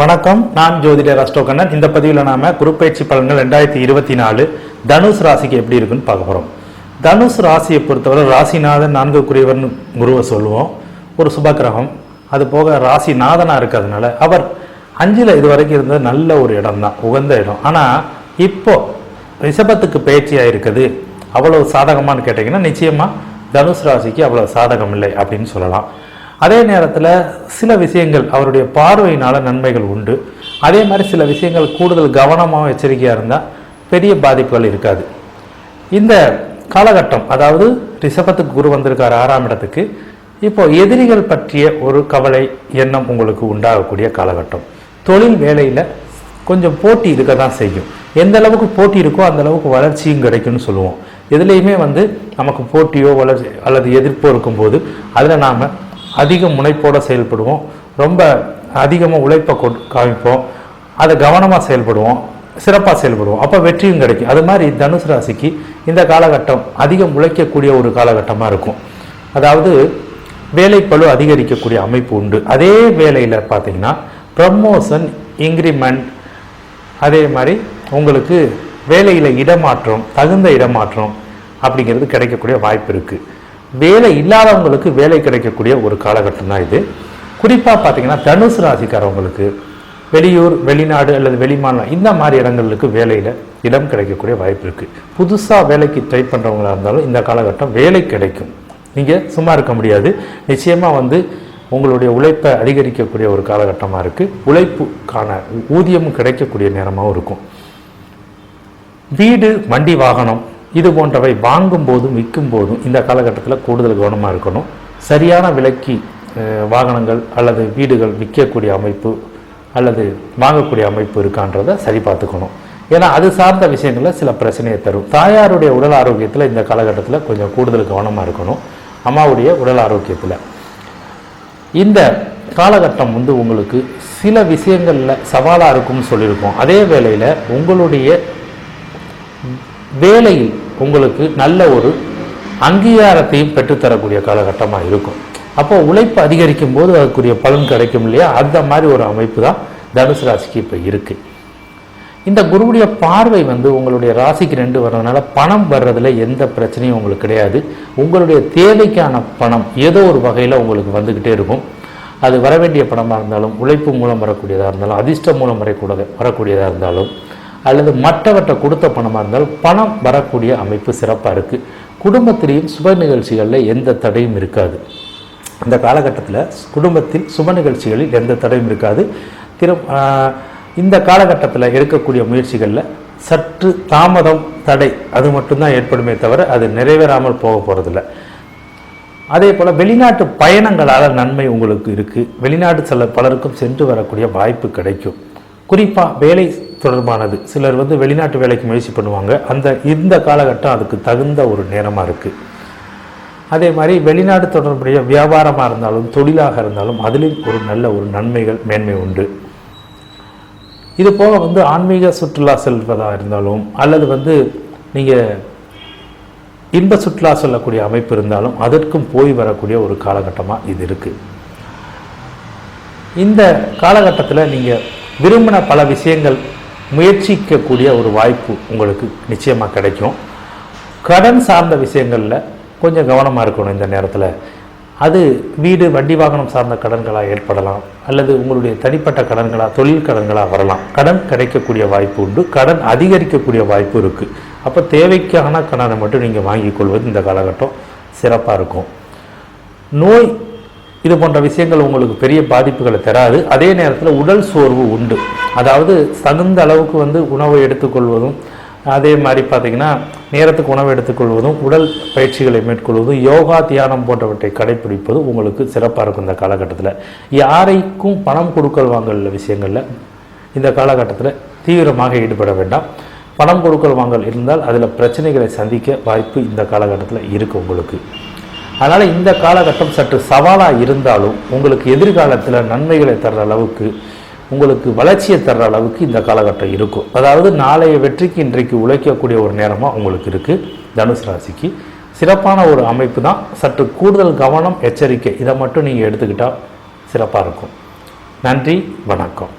வணக்கம். நான் ஜோதிடர் அஸ்டோகண்ணன். இந்த பதிவில் நாம குருப்பெயர்ச்சி பலன்கள் ரெண்டாயிரத்தி இருபத்தி நாலு தனுஷ் ராசிக்கு எப்படி இருக்குன்னு பார்க்க போகிறோம் தனுஷ் ராசியை பொறுத்தவரை ராசிநாதன் நான்குக்குரியவர்னு குருவை சொல்லுவோம். ஒரு சுபக்கிரகம். அது போக ராசிநாதனாக இருக்கிறதுனால அவர் அஞ்சில் இது வரைக்கும் இருந்தது நல்ல ஒரு இடம் தான் உகந்த இடம். ஆனால் இப்போ ரிஷபத்துக்கு பயிற்சியாக இருக்குது. அவ்வளோ சாதகமான்னு கேட்டிங்கன்னா நிச்சயமாக தனுஷ் ராசிக்கு அவ்வளோ சாதகம் இல்லை அப்படின்னு சொல்லலாம். அதே நேரத்தில் சில விஷயங்கள் அவருடைய பார்வையினால் நன்மைகள் உண்டு. அதே மாதிரி சில விஷயங்கள் கூடுதல் கவனமாக எச்சரிக்கையாக இருந்தால் பெரிய பாதிப்புகள் இருக்காது. இந்த காலகட்டம் அதாவது ரிஷபத்துக்கு குரு வந்திருக்கார் ஆறாம் இடத்துக்கு இப்போ எதிரிகள் பற்றிய ஒரு கவலை எண்ணம் உங்களுக்கு உண்டாகக்கூடிய காலகட்டம். தொழில் வேலையில் கொஞ்சம் போட்டி இருக்க தான் செய்யும். எந்த அளவுக்கு போட்டி இருக்கோ அந்த அளவுக்கு வளர்ச்சியும் கிடைக்கும்னு சொல்லுவோம். எதுலேயுமே வந்து நமக்கு போட்டியோ வளர்ச்சி அல்லது எதிர்ப்போ இருக்கும்போது அதில் நாம் அதிக முனைப்போடு செயல்படுவோம். ரொம்ப அதிகமாக உழைப்பை கொ காமிப்போம். அதை கவனமாக செயல்படுவோம். சிறப்பாக செயல்படுவோம். அப்போ வெற்றியும் கிடைக்கும். அது மாதிரி தனுசு ராசிக்கு இந்த காலகட்டம் அதிகம் உழைக்கக்கூடிய ஒரு காலகட்டமாக இருக்கும். அதாவது வேலைப்பழு அதிகரிக்கக்கூடிய அமைப்பு உண்டு. அதே வேலையில் பார்த்தீங்கன்னா ப்ரமோஷன் இன்க்ரிமெண்ட் அதே மாதிரி உங்களுக்கு வேலையில் இடமாற்றம் தகுந்த இடமாற்றம் அப்படிங்கிறது கிடைக்கக்கூடிய வாய்ப்பு இருக்குது வேலை இல்லாதவங்களுக்கு வேலை கிடைக்கக்கூடிய ஒரு காலகட்டம் தான் இது. குறிப்பாக பார்த்தீங்கன்னா தனுசு ராசிக்காரவங்களுக்கு வெளியூர் வெளிநாடு அல்லது வெளிமாநிலம் இந்த மாதிரி இடங்களுக்கு வேலையில் இடம் கிடைக்கக்கூடிய வாய்ப்பு இருக்குது புதுசாக வேலைக்கு ட்ரை பண்ணுறவங்களா இருந்தாலும் இந்த காலகட்டம் வேலை கிடைக்கும். நீங்கள் சும்மா இருக்க முடியாது. நிச்சயமாக வந்து உங்களுடைய உழைப்பை அதிகரிக்கக்கூடிய ஒரு காலகட்டமாக இருக்குது உழைப்புக்கான ஊதியமும் கிடைக்கக்கூடிய நேரமாகவும் இருக்கும். வீடு வண்டி வாகனம் இது போன்றவை வாங்கும் போதும் விற்கும் போதும் இந்த காலகட்டத்தில் கூடுதல் கவனமாக இருக்கணும். சரியான விலைக்கு வாகனங்கள் அல்லது வீடுகள் விற்கக்கூடிய அமைப்பு அல்லது வாங்கக்கூடிய அமைப்பு இருக்கான்றதை சரி பார்த்துக்கணும். ஏன்னா அது சார்ந்த விஷயங்களில் சில பிரச்சனையை தரும். தாயாருடைய உடல் ஆரோக்கியத்தில் இந்த காலகட்டத்தில் கொஞ்சம் கூடுதல் கவனமாக இருக்கணும். அம்மாவுடைய உடல் ஆரோக்கியத்தில். இந்த காலகட்டம் வந்து உங்களுக்கு சில விஷயங்களில் சவாலாக இருக்கும்னு சொல்லியிருக்கோம். அதே வேளையில் உங்களுடைய வேலையில் உங்களுக்கு நல்ல ஒரு அங்கீகாரத்தையும் பெற்றுத்தரக்கூடிய காலகட்டமாக இருக்கும். அப்போ உழைப்பு அதிகரிக்கும் போது அதுக்குரிய பலன் கிடைக்கும் இல்லையா? அந்த மாதிரி ஒரு அமைப்பு தான் தனுசு ராசிக்கு இப்போ இருக்கு. இந்த குருவுடைய பார்வை வந்து உங்களுடைய ராசிக்கு ரெண்டு வர்றதுனால பணம் வர்றதுல எந்த பிரச்சனையும் உங்களுக்கு கிடையாது. உங்களுடைய தேவைக்கான பணம் ஏதோ ஒரு வகையில் உங்களுக்கு வந்துக்கிட்டே இருக்கும். அது வர வேண்டிய பணமாக இருந்தாலும் உழைப்பு மூலம் வரக்கூடியதாக இருந்தாலும் அதிர்ஷ்டம் மூலம் வரக்கூட வரக்கூடியதாக இருந்தாலும் அல்லது மற்றவற்றை கொடுத்த பணமாக இருந்தால் பணம் வரக்கூடிய அமைப்பு சிறப்பாக இருக்குது குடும்பத்திலையும் சுப நிகழ்ச்சிகளில் எந்த தடையும் இருக்காது. அந்த காலகட்டத்தில் குடும்பத்தில் சுப நிகழ்ச்சிகளில் எந்த தடையும் இருக்காது. திரு இந்த காலகட்டத்தில் இருக்கக்கூடிய முயற்சிகளில் சற்று தாமதம் தடை அது மட்டும்தான் ஏற்படுமே தவிர அது நிறைவேறாமல் போக போகிறதில்ல அதே போல் வெளிநாட்டு பயணங்களால் நன்மை உங்களுக்கு இருக்குது வெளிநாட்டு செல்ல பலருக்கும் சென்று வரக்கூடிய வாய்ப்பு கிடைக்கும். குறிப்பாக வேலை தொடர்பானது. சிலர் வந்து வெளிநாட்டு வேலைக்கு முயற்சி பண்ணுவாங்க. அந்த இந்த காலகட்டம் அதுக்கு தகுந்த ஒரு நேரமாக இருக்குது அதே மாதிரி வெளிநாடு தொடர்புடைய வியாபாரமாக இருந்தாலும் தொழிலாக இருந்தாலும் அதிலும் ஒரு நல்ல ஒரு நன்மைகள் மேன்மை உண்டு. இது போக வந்து ஆன்மீக சுற்றுலா செல்வதாக இருந்தாலும் அல்லது வந்து நீங்கள் இன்ப சுற்றுலா சொல்லக்கூடிய அமைப்பு இருந்தாலும் அதற்கும் போய் வரக்கூடிய ஒரு காலகட்டமாக இது இருக்குது இந்த காலகட்டத்தில் நீங்கள் விரும்பின பல விஷயங்கள் முயற்சிக்கக்கூடிய ஒரு வாய்ப்பு உங்களுக்கு நிச்சயமாக கிடைக்கும். கடன் சார்ந்த விஷயங்களில் கொஞ்சம் கவனமாக இருக்கணும் இந்த நேரத்தில். அது வீடு வண்டி வாகனம் சார்ந்த கடன்களாக ஏற்படலாம். அல்லது உங்களுடைய தனிப்பட்ட கடன்களாக தொழில் கடன்களாக வரலாம். கடன் கிடைக்கக்கூடிய வாய்ப்பு உண்டு. கடன் அதிகரிக்கக்கூடிய வாய்ப்பு இருக்குது அப்போ தேவைக்கான கடனை மட்டும் நீங்கள் வாங்கிக் கொள்வது இந்த காலகட்டம் சிறப்பாக இருக்கும். நோய் இது போன்ற விஷயங்கள் உங்களுக்கு பெரிய பாதிப்புகளை தராது. அதே நேரத்தில் உடல் சோர்வு உண்டு. அதாவது தகுந்த அளவுக்கு வந்து உணவை எடுத்துக்கொள்வதும் அதே மாதிரி பார்த்திங்கன்னா நேரத்துக்கு உணவு எடுத்துக்கொள்வதும் உடல் பயிற்சிகளை மேற்கொள்வதும் யோகா தியானம் போன்றவற்றை கடைப்பிடிப்பதும் உங்களுக்கு சிறப்பாக இருக்கும் இந்த காலகட்டத்தில். யாரைக்கும் பணம் கொடுக்கல் வாங்கல் விஷயங்களில் இந்த காலகட்டத்தில் தீவிரமாக ஈடுபட வேண்டாம். பணம் கொடுக்கல் வாங்கல் இருந்தால் அதில் பிரச்சனைகளை சந்திக்க வாய்ப்பு இந்த காலகட்டத்தில் இருக்குது உங்களுக்கு. அதனால் இந்த காலகட்டம் சற்று சவாலாக இருந்தாலும் உங்களுக்கு எதிர்காலத்தில் நன்மைகளை தர்ற அளவுக்கு உங்களுக்கு வளர்ச்சியை தர்ற அளவுக்கு இந்த காலகட்டம் இருக்கும். அதாவது நாளைய வெற்றிக்கு இன்றைக்கு உழைக்கக்கூடிய ஒரு நேரமாக உங்களுக்கு இருக்குது தனுசு ராசிக்கு. சிறப்பான ஒரு அமைப்பு தான். சற்று கூடுதல் கவனம் எச்சரிக்கை. இதை மட்டும் நீங்கள் எடுத்துக்கிட்டால் சிறப்பாக இருக்கும். நன்றி வணக்கம்.